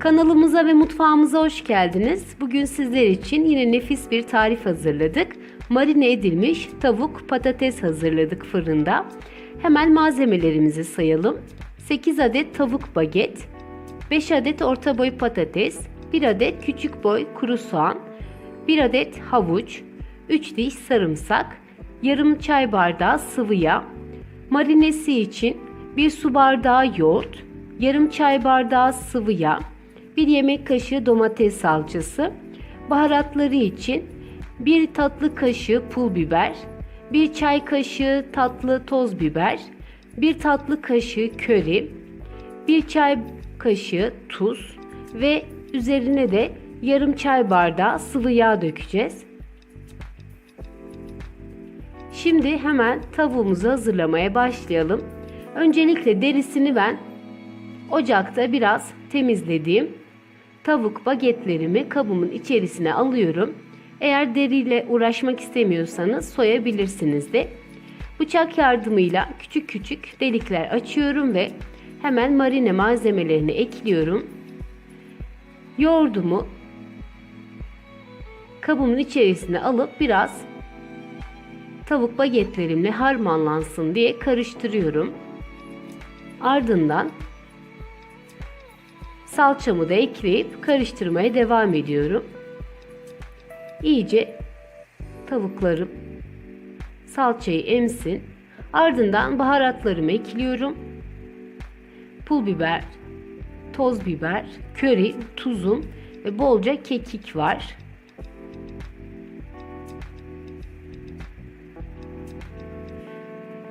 Kanalımıza ve mutfağımıza hoş geldiniz. Bugün sizler için yine nefis bir tarif hazırladık. Marine edilmiş tavuk patates hazırladık fırında. Hemen malzemelerimizi sayalım. 8 adet tavuk baget, 5 adet orta boy patates, 1 adet küçük boy kuru soğan, 1 adet havuç, 3 diş sarımsak, yarım çay bardağı sıvı yağ, marinesi için 1 su bardağı yoğurt, yarım çay bardağı sıvı yağ, 1 yemek kaşığı domates salçası, baharatları için 1 tatlı kaşığı pul biber, 1 çay kaşığı tatlı toz biber, 1 tatlı kaşığı köri, 1 çay kaşığı tuz ve üzerine de yarım çay bardağı sıvı yağ dökeceğiz. Şimdi hemen tavuğumuzu hazırlamaya başlayalım. Öncelikle derisini ben ocakta biraz temizlediğim tavuk bagetlerimi kabımın içerisine alıyorum. Eğer deriyle uğraşmak istemiyorsanız soyabilirsiniz de. Bıçak yardımıyla küçük küçük delikler açıyorum ve hemen marine malzemelerini ekliyorum. Yoğurdumu kabımın içerisine alıp biraz tavuk bagetlerimle harmanlansın diye karıştırıyorum. Ardından salçamı da ekleyip karıştırmaya devam ediyorum. İyice tavuklarım salçayı emsin. Ardından baharatlarımı ekliyorum. Pul biber, toz biber, köri, tuzum ve bolca kekik var.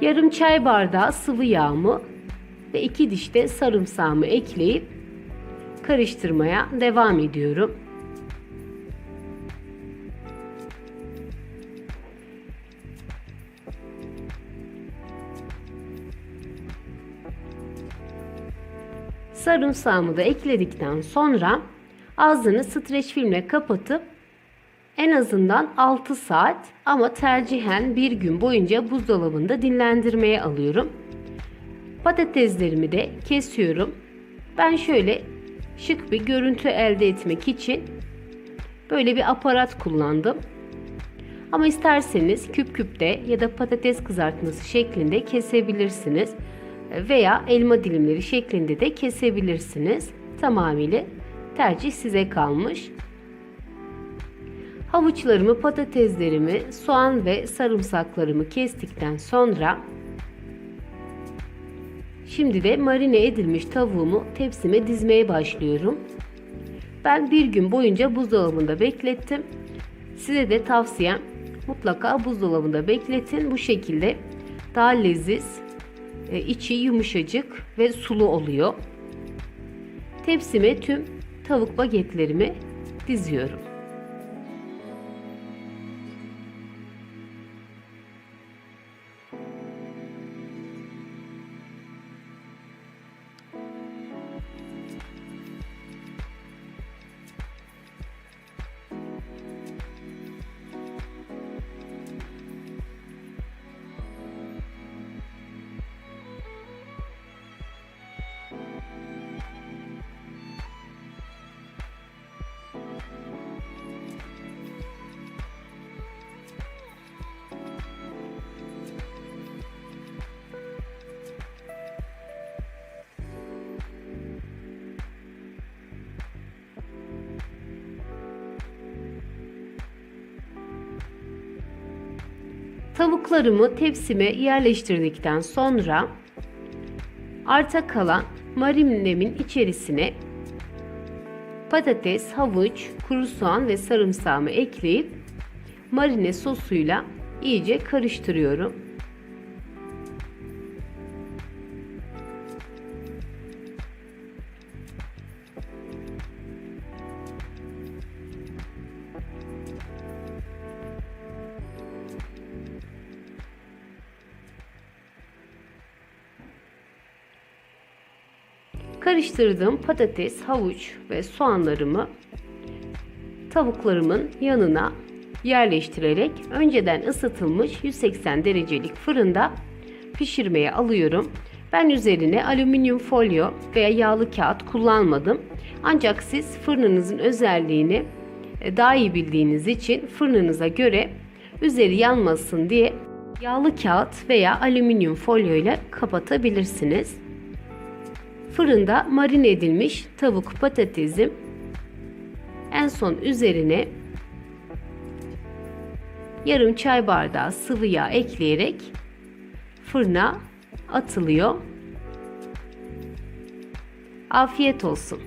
Yarım çay bardağı sıvı yağımı ve iki diş de sarımsağımı ekleyip karıştırmaya devam ediyorum. Sarımsağımı da ekledikten sonra ağzını streç filmle kapatıp en azından 6 saat ama tercihen bir gün boyunca buzdolabında dinlendirmeye alıyorum. Patateslerimi de kesiyorum. Ben şöyle şık bir görüntü elde etmek için böyle bir aparat kullandım. Ama isterseniz küp küp de ya da patates kızartması şeklinde kesebilirsiniz. Veya elma dilimleri şeklinde de kesebilirsiniz. Tamamıyla tercih size kalmış. Havuçlarımı, patateslerimi, soğan ve sarımsaklarımı kestikten sonra şimdi de marine edilmiş tavuğumu tepsime dizmeye başlıyorum. Ben bir gün boyunca buzdolabında beklettim. Size de tavsiyem mutlaka buzdolabında bekletin. Bu şekilde daha leziz, e, içi yumuşacık ve sulu oluyor. Tepsime tüm tavuk bagetlerimi diziyorum. Tavuklarımı tepsime yerleştirdikten sonra arta kalan marinemin içerisine patates, havuç, kuru soğan ve sarımsağımı ekleyip marine sosuyla iyice karıştırıyorum. Karıştırdığım patates, havuç ve soğanlarımı tavuklarımın yanına yerleştirerek önceden ısıtılmış 180 derecelik fırında pişirmeye alıyorum. Ben üzerine alüminyum folyo veya yağlı kağıt kullanmadım. Ancak siz fırınınızın özelliğini e, daha iyi bildiğiniz için fırınınıza göre üzeri yanmasın diye yağlı kağıt veya alüminyum folyo ile kapatabilirsiniz. Fırında marine edilmiş tavuk patatesim en son üzerine yarım çay bardağı sıvı yağ ekleyerek fırına atılıyor. Afiyet olsun.